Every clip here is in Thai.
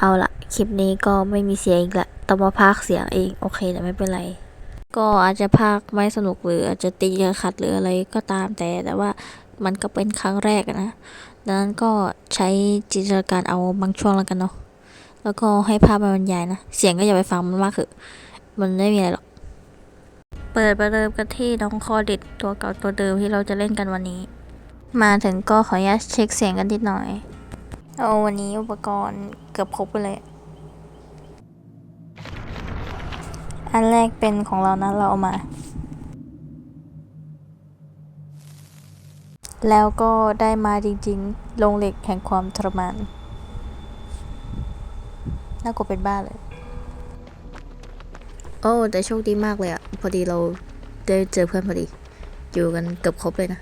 เอาละคลิปนี้ก็ไม่มีเสียงอีกละต้องมาพากเสียงเองโอเคแต่ไม่เป็นไร ก็อาจจะพากไม่สนุกหรืออาจจะตีกันขัดหรืออะไรก็ตามแต่แต่ว่ามันก็เป็นครั้งแรกนะดังนั้นก็ใช้จินตนาการเอาบางช่วงแล้วกันเนาะแล้วก็ให้ภาพมันบรรยายนะ เสียงก็อย่าไปฟังมันมากเถอมันไม่มีอะไรหรอก เปิดประเดิมกันที่น้องคอเด็ดตัวเก่าตัวเดิมที่เราจะเล่นกันวันนี้ มาถึงก็ขออนุญาตเช็คเสียงกันนิดหน่อยเอาวันนี้อุปกรณ์เกือบครบเลย อันแรกเป็นของเรานะเราเอามา แล้วก็ได้มาจริงๆลงเหล็กแห่งความทรมานน่ากลัวเป็นบ้าเลย อ้แต่โชคดีมากเลยอะพอดีเราได้เจอเพื่อนพอดี อยู่กันเกือบครบเลยนะ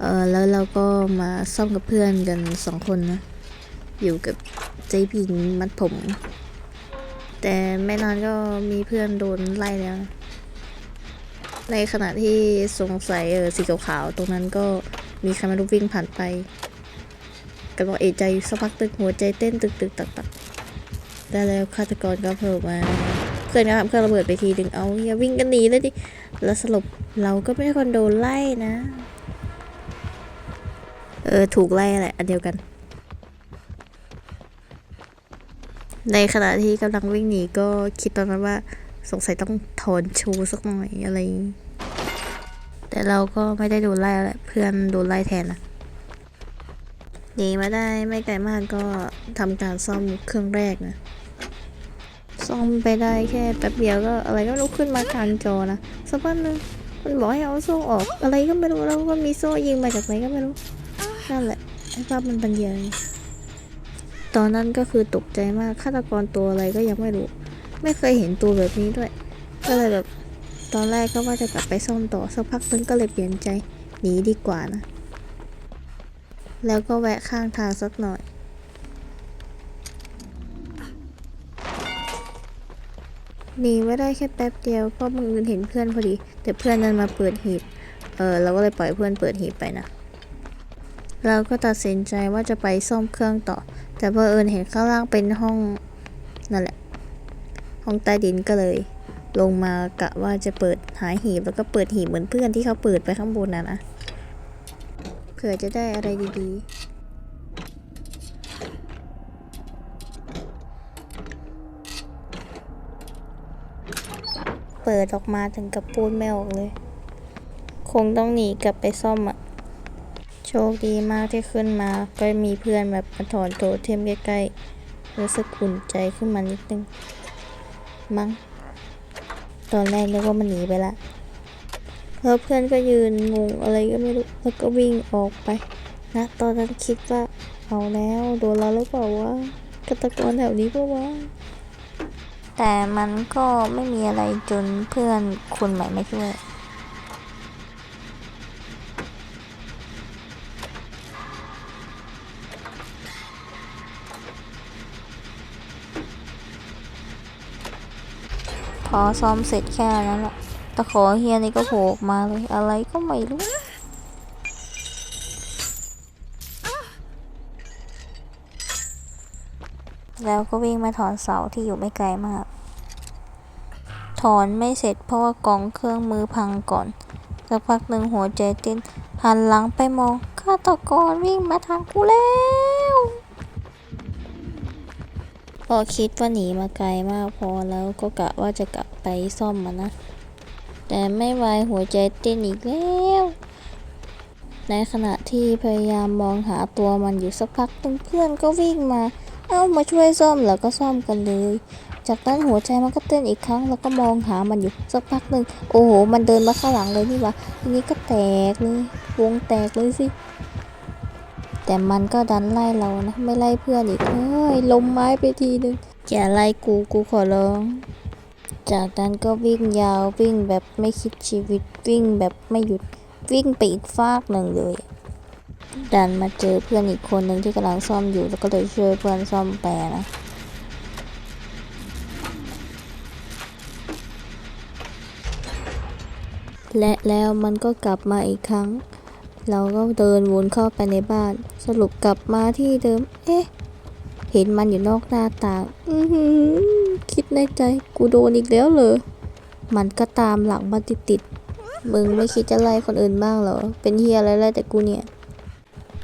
เออแล้วเราก็มาซ่อมกับเพื่อนกันสองคนนะ อยู่กับเจ๊พิงมัดผม แต่ไม่นานก็มีเพื่อนโดนไล่แล้ว ในขณะที่สงสัยเออสีขาวๆตรงนั้นก็มีใครไม่รู้วิ่งผ่านไป ก็บอกเอใจสักพักตึกหัวใจเต้นตึกตึกตักตักได้แล้วฆาตกรก็โผล่มาเพื่อนก็ทำเครื่องระเบิดไปทีดึงเอาอย่าวิ่งกันหนีเลยดิแล้วสรุปเราก็ไม่ใช่คนโดนไล่นะ เออถูกไล่แหละอันเดียวกัน ในขณะที่กำลังวิ่งหนีก็คิดประมาณว่าสงสัยต้องถอนชูสักหน่อยอะไร แต่เราก็ไม่ได้โดนไล่แล้วแหละเพื่อนโดนไล่แทนนะ หนีมาได้ไม่ไกลมากก็ทำการซ่อมเครื่องแรกนะ ซ่อมไปได้แค่แป๊บเดียวก็อะไรก็ไม่รู้ขึ้นมากลางจอนะสักพักหนึงมันบอกให้เอาโซ่ออก อะไรก็ไม่รู้แล้วก็มีโซ่ยิงมาจากไหนก็ไม่รู้นั่นแหละไอ้ภาพมันบรรยายตอนนั้นก็คือตกใจมากฆาตกรตัวอะไรก็ยังไม่รู้ ไม่เคยเห็นตัวแบบนี้ด้วย ก็เลยแบบตอนแรกก็ว่าจะกลับไปซ่อมต่อสักพักนึงก็เลยเปลี่ยนใจหนีดีกว่านะ แล้วก็แวะข้างทางสักหน่อย หนีไม่ได้แค่แป๊บเดียวเพราะบังเอิญเห็นเพื่อนพอดี แต่เพื่อนนั้นมาเปิดหีบเออเราก็เลยปล่อยเพื่อนเปิดหีบไปนะ เราก็ตัดสินใจว่าจะไปซ่อมเครื่องต่อ แต่เพอเอิญเห็นข้างล่างเป็นห้องนั่นแหละ ห้องใต้ดินก็เลย ลงมากะว่าจะเปิดหาหีบแล้วก็เปิดหีบเหมือนเพื่อนที่เขาเปิดไปข้างบนนะนะ เผื่อจะได้อะไรดีๆ เปิดออกมาถึงกับปูนไม่ออกเลย คงต้องหนีกลับไปซ่อมอะโชคดีมากที่ขึ้นมา ก็มีเพื่อนแบบมาถอนโถเทมใกล้ๆ รู้สึกอุ่นใจขึ้นมานิดนึง มั้ง ตอนแรกนึกว่ามันหนีไปละ แล้วเพื่อนก็ยืนงงอะไรก็ไม่รู้ แล้วก็วิ่งออกไป นะ ตอนนั้นคิดว่าเอาแล้วโดนเราหรือเปล่าวะฆาตกรแถวนี้ปะวะแต่มันก็ไม่มีอะไรจนเพื่อนคนใหม่ไม่ช่วยพอซ้อมเสร็จแค่นั้นแหละ ตะขอเฮียนี่ก็โผล่ออกมาเลย อะไรก็ไม่รู้ แล้วก็วิ่งมาถอนเสาที่อยู่ไม่ไกลมาก ถอนไม่เสร็จเพราะว่ากองเครื่องมือพังก่อน สักพักหนึ่งหัวใจเต้นหันหลังไปมองฆาตกรวิ่งมาทางกูแล้วพอคิดว่าหนีมาไกลมากพอแล้วก็กะว่าจะกลับไปซ่อมมันนะ แต่ไม่ไหวหัวใจเต้นอีกแล้ว ในขณะที่พยายามมองหาตัวมันอยู่สักพักหนึ่งเพื่อนก็วิ่งมา เอ้ามาช่วยซ่อมแล้วก็ซ่อมกันเลย จากนั้นหัวใจมันก็เต้นอีกครั้ง แล้วก็มองหามันอยู่สักพักหนึ่งโอ้โห มันเดินมาข้างหลังเลยนี่วะทีนี้ก็แตกเลยวงแตกเลยสิแต่มันก็ดันไล่เรานะ ไม่ไล่เพื่อนอีกเฮ้ยลมไม้ไปทีนึงอย่าไล่กูกูขอร้อง จากนั้นก็วิ่งยาววิ่งแบบไม่คิดชีวิตวิ่งแบบไม่หยุดวิ่งไปอีกฟากหนึ่งเลยดันมาเจอเพื่อนอีกคนหนึ่งที่กำลังซ่อมอยู่แล้วก็เลยช่วยเพื่อนซ่อมแปรนะและแล้วมันก็กลับมาอีกครั้ง เราก็เดินวนเข้าไปในบ้าน สรุปกลับมาที่เดิม เอ๊ะ ห็นมันอยู่นอกหน้าต่างอือหือคิดในใจกูโดนอีกแล้วเหรอ มันก็ตามหลังมาติดๆมึงไม่คิดจะไล่คนอื่นบ้างเหรอ เป็นเฮียอะไรไล่แต่กูเนี่ย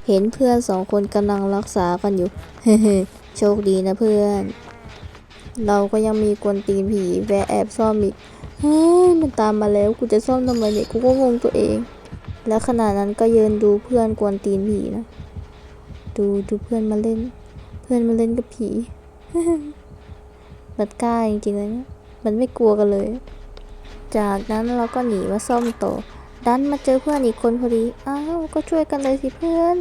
เห็นเพื่อนสองคนกำลังรักษากันอยู่ เฮ้โชคดีนะเพื่อน เราก็ยังมีกวนตีนผีแวะแอบซ่อมอีกเฮ้ยมันตามมาแล้วกูจะซ่อมทำไมเนี่ยกูก็งงตัวเอง แล้วขณะนั้นก็ยืนดูเพื่อนกวนตีนผีนะ ดูดูเพื่อนมาเล่น พื่อนมาเล่นกับผีมันกล้าจริงๆเลยนะมันไม่กลัวกันเลย จากนั้นเราก็หนีมาซ่อมโตดันมาเจอเพื่อนอีกคนพอดี อ้าว ก็ช่วยกันเลยสิเพื่อน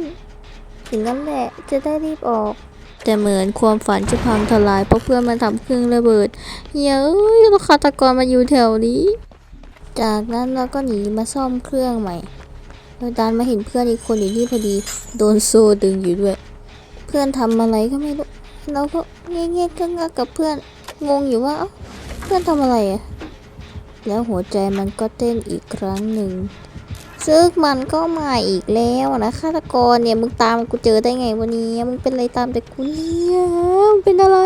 ถึงนั้นแหละ จะได้รีบออก แต่เหมือนความฝันจะพังทลายเพราะเพื่อนมันทำเครื่องระเบิดเฮ้ยเอ้ยแล้วฆาตกรมาอยู่แถวนี้ จากนั้นเราก็หนีมาซ่อมเครื่องใหม่แล้วดันมาเห็นเพื่อนอีกคนอยู่ที่พอดี โดนโซ่ดึงอยู่ด้วย พื่อนทำอะไรก็ไม่รู้เราก็เงี้ยๆก็งักกับเพื่อนงงอยู่ว่าเพื่อนทำอะไรอะแล้วหัวใจมันก็เต้นอีกครั้งหนึ่งซึ่งมันก็มาอีกแล้วนะฆาตกรเนี่ยมึงตามกูเจอได้ไงวันนี้มึงเป็นอะไรตามแต่กูเนี่ยมึงเป็นอะไร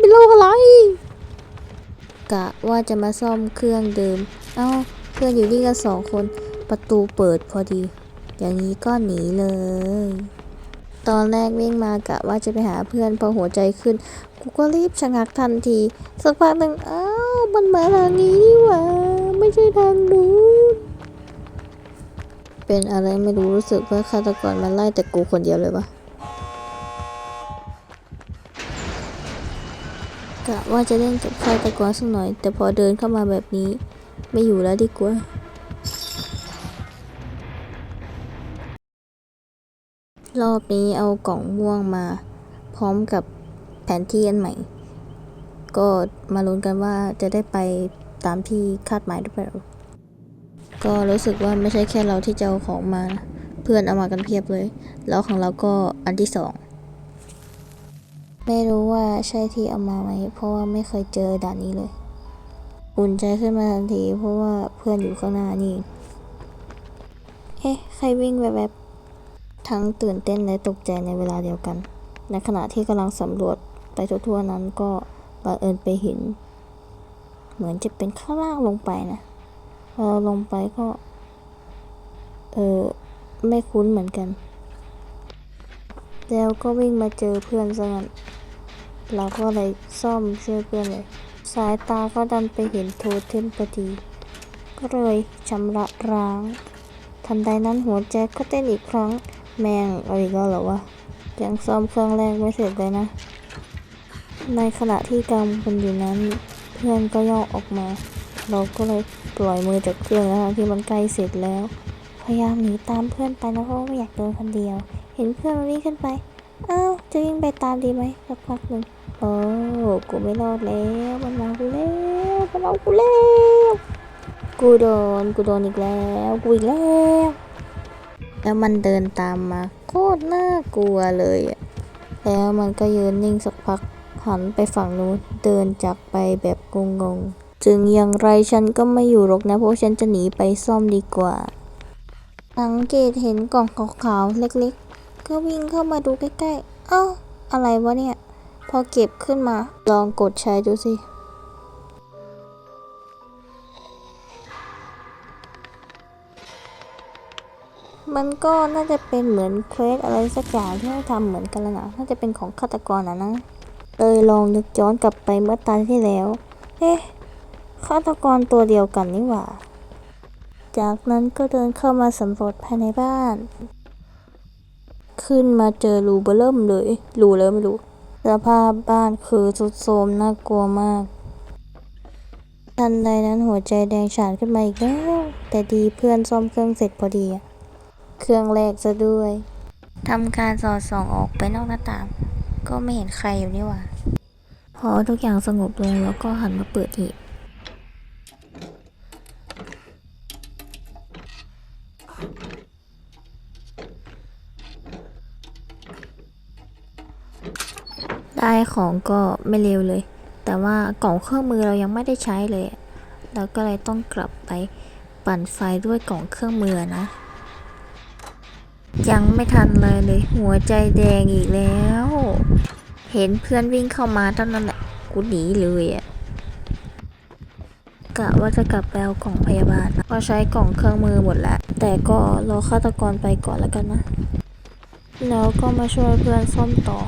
เป็นโรคอะไรกะว่าจะมาซ่อมเครื่องเดิม เอ้าเพื่อนอยู่นี่กันสองคนประตูเปิดพอดี อย่างนี้ก็หนีเลย ตอนแรกวิ่งมากะว่าจะไปหาเพื่อนพอหัวใจขึ้น กูก็รีบชะงักทันที สักพักหนึ่งอ้าวมันมาทางนี้นี่หว่า ไม่ใช่ทางนู้นเป็นอะไรไม่รู้รู้สึกว่าฆาตกรมันไล่แต่กูคนเดียวเลยวะกะว่าจะเล่นกับฆาตกรสักหน่อย แต่พอเดินเข้ามาแบบนี้ ไม่อยู่แล้วดีกว่า รอบนี้เอากล่องม่วงมา พร้อมกับแผนที่อันใหม่ ก็มาลุ้นกันว่าจะได้ไปตามที่คาดหมายหรือเปล่า ก็รู้สึกว่าไม่ใช่แค่เราที่จะเอาของมานะเพื่อนเอามากันเพียบเลย แล้วของเราก็อันที่สอง ไม่รู้ว่าใช่ที่เอามาไหม เพราะว่าไม่เคยเจอด่านนี้เลย อุ่นใจขึ้นมาทันที เพราะว่าเพื่อนอยู่ข้างหน้านี่เอ๊ะ ใครวิ่งแบบแบบๆ ทั้งตื่นเต้นและตกใจในเวลาเดียวกัน ในขณะที่กำลังสำรวจไปทั่วๆนั้นก็บังเอิญไปเห็น เหมือนจะเป็นข้างล่างลงไปนะพอเราลงไปก็ เออไม่คุ้นเหมือนกัน แล้วก็วิ่งมาเจอเพื่อนซะงั้นเราก็เลยซ่อมช่วยเพื่อนเลย สายตาก็ดันไปเห็นโทเทมพอดี ก็เลยชำระร้าง ทันใดนั้นหัวใจก็เต้นอีกครั้ง แม่งเอาอีกแล้วเหรอวะยังซ่อมเครื่องแรกไม่เสร็จเลยนะ ในขณะที่กำลังอยู่นั้น เพื่อนก็ย่อออกมา เราก็เลยปล่อยมือจากเครื่องแล้วทั้งที่มันใกล้เสร็จแล้ว พยายามหนีตามเพื่อนไปนะเพราะไม่อยากเดินคนเดียว เห็นเพื่อนมันวิ่งขึ้นไปอ้าวจะวิ่งไปตามดีไหมสักพักหนึ่งโอ้กูไม่รอดแล้วมันมากูแล้วมันเอากูแล้วกูโดนกูโดนอีกแล้วกูอีกแล้ว แล้วมันเดินตามมาโคตรน่ากลัวเลยอะแล้วมันก็ยืนนิ่งสักพักหันไปฝั่งนู้นเดินจากไปแบบงงๆถึงอย่างไรฉันก็ไม่อยู่หรอกนะ เพราะฉันจะหนีไปซ่อมดีกว่า สังเกตเห็นกล่องขาวๆเล็กๆ ก็วิ่งเข้ามาดูใกล้ๆ เอ้า อะไรวะเนี่ย พอเก็บขึ้นมา ลองกดใช้ดูสิ มันก็น่าจะเป็นเหมือนเควสอะไรสักอย่างที่ให้ทำเหมือนกันล้วนะน่าจะเป็นของฆาตกรนะนะเลยลองนึกย้อนกลับไปเมื่อตาที่แล้วเอ๊ะฆาตกรตัวเดียวกันนี่หว่า จากนั้นก็เดินเข้ามาสำรวจภายในบ้าน ขึ้นมาเจอรูเบอร์เริ่มเลยรูแล้วไม่รู้สภาพบ้านคือสุดโทรมน่ากลัวมาก ทันใดนั้นหัวใจแดงฉานขึ้นมาอีกแล้ว แต่ดีเพื่อนซ่อมเครื่องเสร็จพอดีอะ เครื่องแรกซะด้วยทำการสอดส่องออกไปนอกหน้าต่าง ก็ไม่เห็นใครอยู่นี่หว่าพอทุกอย่างสงบลงแล้วก็หันมาเปิดหีบได้ของก็ไม่เร็วเลย แต่ว่ากล่องเครื่องมือเรายังไม่ได้ใช้เลยอะเราก็เลยต้องกลับไปปั่นไฟด้วยกล่องเครื่องมือนะ ยังไม่ทันเลยเลย หัวใจแดงอีกแล้ว เห็นเพื่อนวิ่งเข้ามาเท่านั้นแหละ กูหนีเลยอะกะว่าจะกลับไปเอากล่องพยาบาลนะเพราะใช้กล่องเครื่องมือหมดแล้ว แต่ก็รอฆาตกรไปก่อนแล้วกันนะ แล้วก็มาช่วยเพื่อนซ่อมต่อ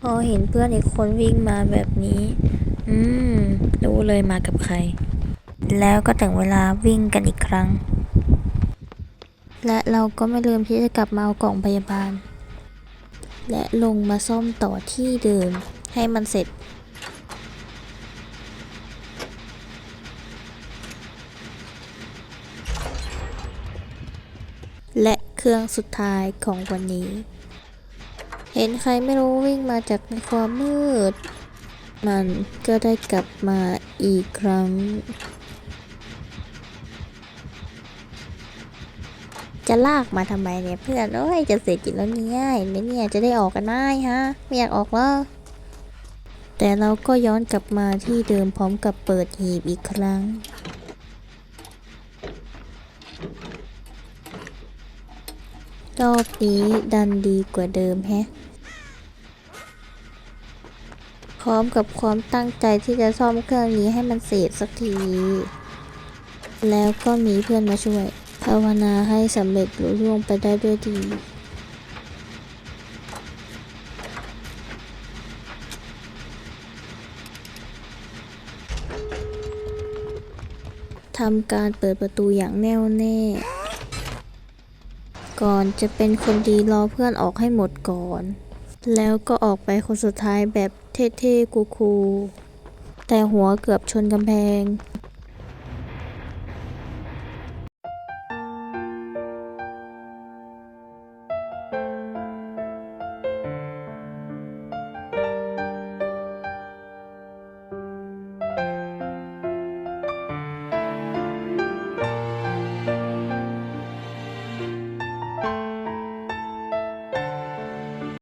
พอเห็นเพื่อนอีกคนวิ่งมาแบบนี้ อืม รู้เลยมากับใคร แล้วก็ถึงเวลาวิ่งกันอีกครั้ง และเราก็ไม่ลืมที่จะกลับมาเอากล่องพยาบาล และลงมาซ่อมต่อที่เดิมให้มันเสร็จ และเครื่องสุดท้ายของวันนี้ เห็นใครไม่รู้วิ่งมาจากในความมืด มันก็ได้กลับมาอีกครั้ง จะลากมาทำไมเนี่ยเพื่อนโอ้ยจะเสร็จจิตแล้วเนี่ยเห็นไหมเนี่ยจะได้ออกกันไหมฮะไม่อยากออกแล้วแต่เราก็ย้อนกลับมาที่เดิมพร้อมกับเปิดหีบอีกครั้ง รอบนี้ดันดีกว่าเดิมแฮะพร้อมกับความตั้งใจที่จะซ่อมเครื่องนี้ให้มันเสร็จสักที แล้วก็มีเพื่อนมาช่วย ภาวนาให้สำเร็จลุล่วงไปได้ด้วยดีทำการเปิดประตูอย่างแน่วแน่ ก่อนจะเป็นคนดีรอเพื่อนออกให้หมดก่อน แล้วก็ออกไปคนสุดท้ายแบบเท่ๆคูลๆแต่หัวเกือบชนกำแพง